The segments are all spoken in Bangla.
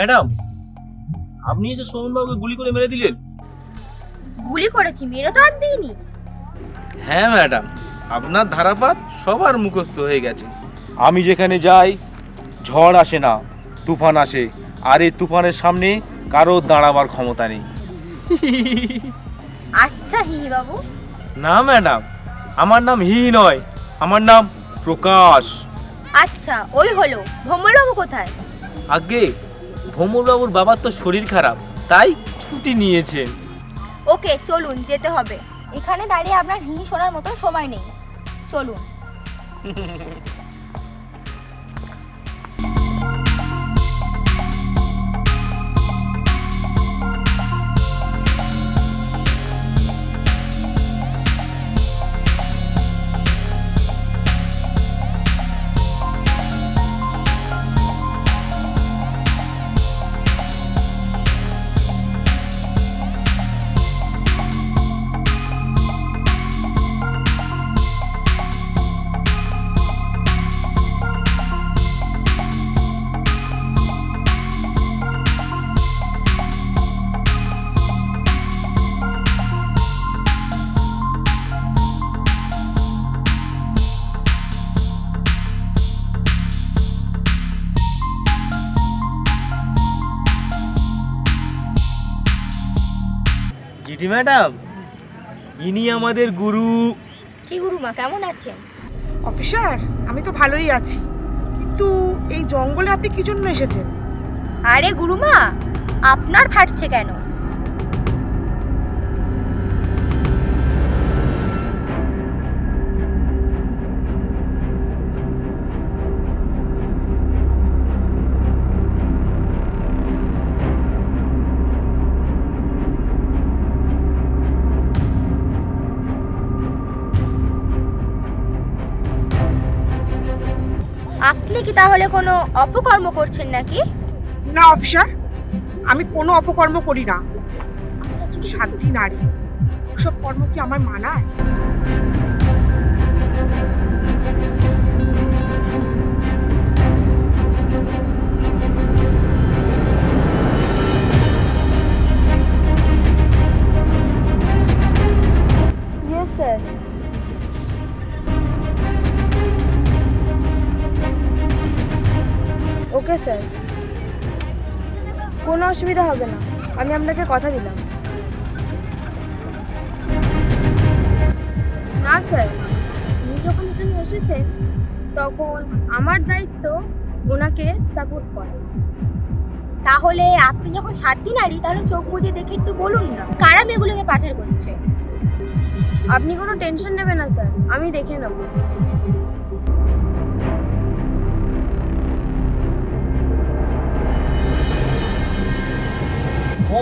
ম্যাডাম আপনি এসে সৌমেনবাবুকে গুলি করে মেরে দিলেন। গুলি করেছি মেরে তো আর দিইনি। হ্যাঁ ম্যাডাম আপনার ধারাপাত সবার মুখস্থ হয়ে গেছে। আমি যেখানে যাই ঝড় আসে না তুফান আসে আর এই তুফানের সামনে কারও দাঁড়াবার ক্ষমতা নেই। আচ্ছা হিহি বাবু না ম্যাডাম আমার নাম হি নয় আমার নাম প্রকাশ। আচ্ছা ওই হলো ভ্রমণবাবু কোথায়? আগে ভ্রমরবাবুর বাবার তো শরীর খারাপ তাই ছুটি নিয়েছে। ওকে চলুন যেতে হবে। এখানে দাঁড়িয়ে আপনার হিহি শোনার মতো সময় নেই। চলুন। জিটি ম্যাডাম ইনি আমাদের গুরু। কি গুরু মা কেমন আছেন? অফিসার আমি তো ভালোই আছি। কিন্তু এই জঙ্গলে আপনি কি জন্য এসেছেন? আরে গুরুমা আপনার ফাটছে কেন? আপনি কি তাহলে কোনো অপকর্ম করছেন নাকি? না, অফিসার, আমি কোনো অপকর্ম করি না। সাধ্যী নারী। ওসব কর্ম কি আমার মানায়? কোনো অসুবিধা হবে না। আমি আপনাকে কথা দিলাম। না, স্যার। উনি যখন এখানে এসেছেন তখন আমার দায়িত্ব ওনাকে সাপোর্ট করা। তাহলে আপনি যখন সাত দিন আরি তাহলে চোখ বুঝে দেখে একটু বলুন না, কারা মেয়েগুলোকে পাচার করছে? আপনি কোনো টেনশন নেবেন না, স্যার। আমি দেখে নেব।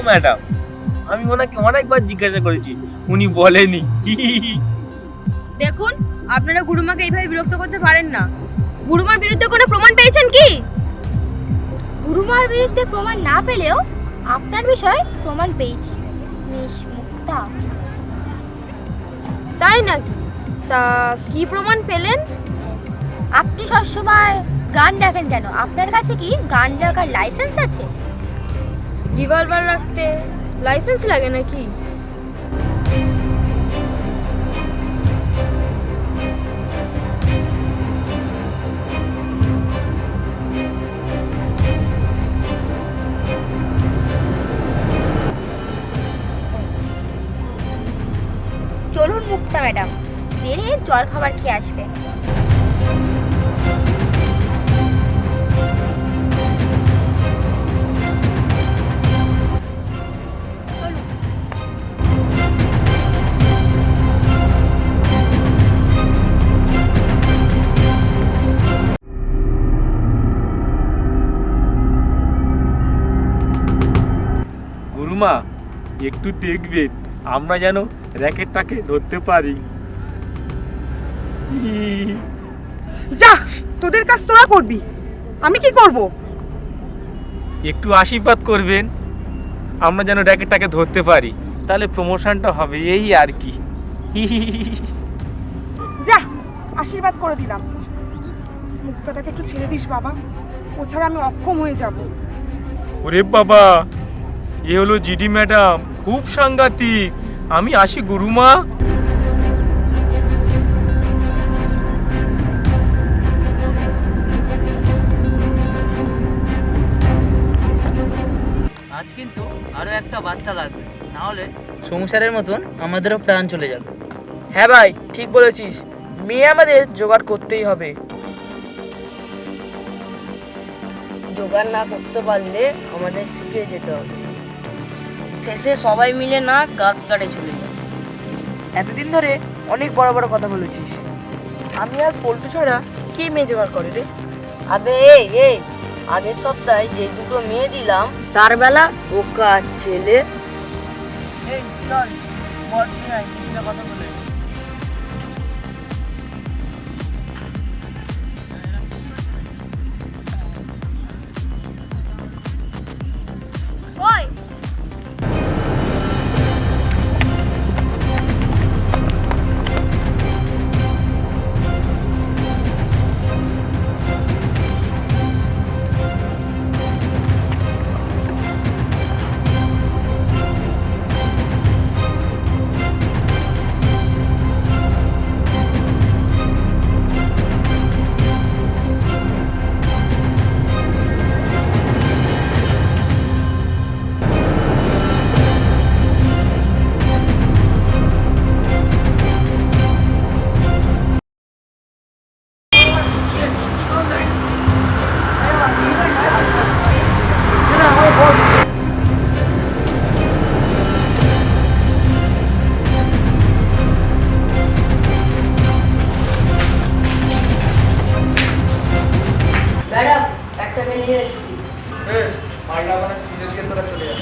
ম্যাডাম আমি ওনাকে অনেকবার জিজ্ঞাসা করেছি উনি বলেনি। দেখুন আপনারা গুরুমাকে এইভাবে বিরক্ত করতে পারেন না। গুরুমার বিরুদ্ধে কোনো প্রমাণ পেয়েছেন কি? গুরুমার বিরুদ্ধে প্রমাণ না পেলেও আপনার বিষয়ে প্রমাণ পেয়েছি মিস মুক্তা। তাই নাকি? তা কি প্রমাণ পেলেন? আপনি সবসময় গান রাখেন কেন? আপনার কাছে কি গান রাখার লাইসেন্স আছে? রিভলভার রাখতে লাইসেন্স লাগে নাকি? চলুন মুক্তা ম্যাডাম জেনে জল খাবার খেয়ে আসবে। গুরুমা একটু দেখবেন আমরা যেন র্যাকেটটাকে ধরতে পারি। যা তোদের কাজ তোরা করবি। আমি কি করব? একটু আশীর্বাদ করবেন আমরা যেন র্যাকেটটাকে ধরতে পারি। তাহলে প্রমোশনটা হবে এই আর কি। যা আশীর্বাদ করে দিলাম। মুক্তাটাকে একটু ছেড়ে দিস বাবা। ও ছাড়া আমি অক্ষম হয়ে যাব। ওরে বাবা এ হলো জিডি ম্যাডাম, খুব সাংঘাতিক। আমি আসি, গুরুমা। আজ কিন্তু আরও একটা বাচ্চা লাগবে। না হলে সংসারের মতন আমাদেরও প্রাণ চলে যাবে। হ্যাঁ ভাই, ঠিক বলেছিস। মেয়ে আমাদের জোগাড় করতেই হবে। জোগাড় না করতে পারলে আমাদের শিখে যেতে হবে। শেষে সবাই মিলে না কাকারে চলে যায়। এতদিন ধরে অনেক বড় বড় কথা বলেছিস। আমি আর পল্টু ছাড়া কি মেয়ে জোগাড় করে রে? আগে এই এই আগের সপ্তাহে যে দুটো মেয়ে দিলাম তার বেলা ও কাজ ছেলে। এই চল বল কথা বলে? একটা নিয়ে এসেছি। মালটা মানে সিরিয়াল তোরা চলে যা